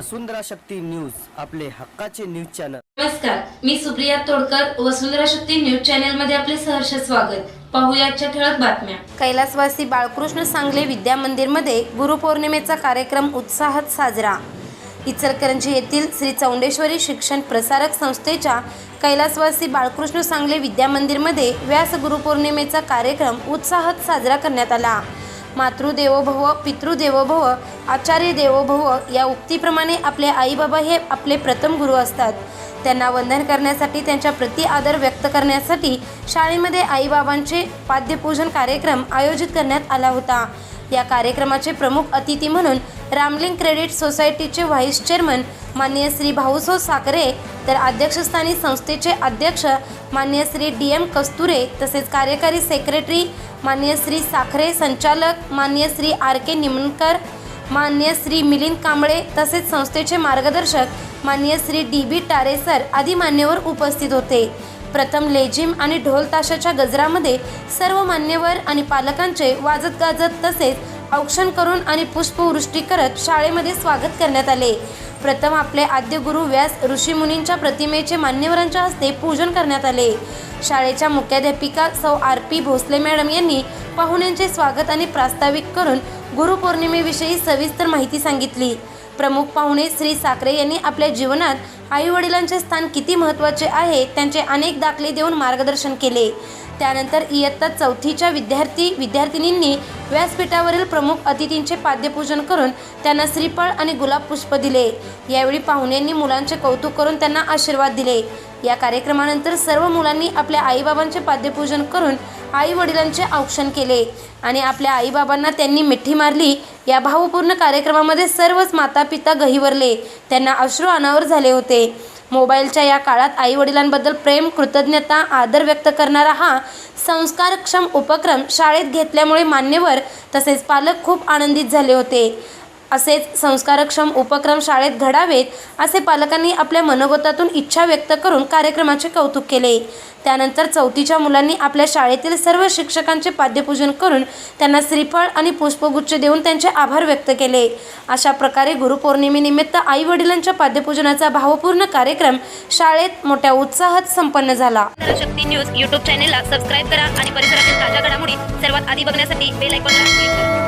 वसुंधरा Shakti news आपले हक्काचे news channel. नमस्कार मी सुप्रिया तोडकर वसुंधरा शक्ती न्यूज चॅनलमध्ये आपले सहर्ष स्वागत. पाहूया आजच्या ठळक बातम्या. कैलासवासी बाळकृष्ण सांगले विद्या मंदिरमध्ये गुरुपौर्णिमेचा कार्यक्रम उत्साहात साजरा. इचलकरंजी येथील श्री चौंडेश्वरी शिक्षण प्रसारक संस्थेच्या कैलासवासी बाळकृष्ण सांगले विद्या मंदिरमध्ये व्यास गुरुपौर्णिमेचा कार्यक्रम उत्साहात साजरा करण्यात आला. मातृदेवोभव पितृदेवोभव आचार्य देवोभव या उक्तीप्रमाणे आपले आईबाबा हे आपले प्रथम गुरु असतात. त्यांना वंदन करण्यासाठी त्यांच्या प्रति आदर व्यक्त करण्यासाठी शाळेमध्ये आईबाबांचे पाद्यपूजन कार्यक्रम आयोजित करण्यात आला होता. या कार्यक्रमाचे प्रमुख अतिथी म्हणून रामलिंग क्रेडिट सोसायटीचे व्हाईस चेअरमन माननीय श्री भाऊसो साखरे तर अध्यक्षस्थानी संस्थेचे अध्यक्ष माननीय श्री डी एम कस्तुरे तसेच कार्यकारी सेक्रेटरी माननीय श्री साखरे संचालक माननीय श्री आर के निमणकर माननीय श्री मिलिंद कांबळे तसेच संस्थेचे मार्गदर्शक माननीय श्री डी बी टारेसर आदी मान्यवर उपस्थित होते. प्रथम लेझिम आणि ढोल ताशाच्या गजरामध्ये सर्व मान्यवर आणि पालकांचे वाजत गाजत तसेच औक्षण करून आणि पुष्पवृष्टी करत शाळेमध्ये स्वागत करण्यात आले. प्रथम आपले आद्य गुरु व्यास ऋषीमुनींच्या प्रतिमेचे मान्यवरांच्या हस्ते पूजन करण्यात आले. शाळेच्या मुख्याध्यापिका सौ आर पी भोसले मॅडम यांनी पाहुण्यांचे स्वागत आणि प्रास्ताविक करून गुरुपौर्णिमेविषयी सविस्तर माहिती सांगितली. प्रमुख पाहुणे श्री साखरे यांनी आपल्या जीवनात आईवडिलांचे स्थान किती महत्त्वाचे आहे त्यांचे अनेक दाखले देऊन मार्गदर्शन केले. त्यानंतर इयत्ता चौथीच्या विद्यार्थी विद्यार्थिनींनी व्यासपीठावरील प्रमुख अतिथींचे पाद्यपूजन करून त्यांना श्रीफळ आणि गुलाब पुष्प दिले. यावेळी पाहुण्यांनी मुलांचे कौतुक करून त्यांना आशीर्वाद दिले. या कार्यक्रमानंतर सर्व मुलांनी आपल्या आईबाबांचे पाद्यपूजन करून आई वडिलांचे औक्षण केले आणि आपल्या आईबाबांना त्यांनी मिठी मारली. या भावपूर्ण कार्यक्रमामध्ये सर्वच माता पिता गहिवरले. त्यांना अश्रू अनावर झाले होते. मोबाईलच्या या काळात आई वडिलांबद्दल प्रेम कृतज्ञता आदर व्यक्त करणारा हा संस्कारक्षम उपक्रम शाळेत घेतल्यामुळे मान्यवर तसेच पालक खूप आनंदित झाले होते. असेच संस्कारक्षम उपक्रम शाळेत घडावेत असे पालकांनी आपल्या मनोगतातून इच्छा व्यक्त करून कार्यक्रमाचे कौतुक केले. त्यानंतर चौथीच्या मुलांनी आपल्या शाळेतील सर्व शिक्षकांचे पाद्यपूजन करून त्यांना श्रीफळ आणि पुष्पगुच्छ देऊन त्यांचे आभार व्यक्त केले. अशा प्रकारे गुरुपौर्णिमेनिमित्त आई वडिलांच्या पाद्यपूजनाचा भावपूर्ण कार्यक्रम शाळेत मोठ्या उत्साहात संपन्न झाला. शक्ती न्यूज यूट्यूब चॅनेलला सबस्क्राईब करा आणि परिसरातील ताज्या घडामोडी सर्वात आधी बघण्यासाठी बेल आयकॉनला क्लिक करा.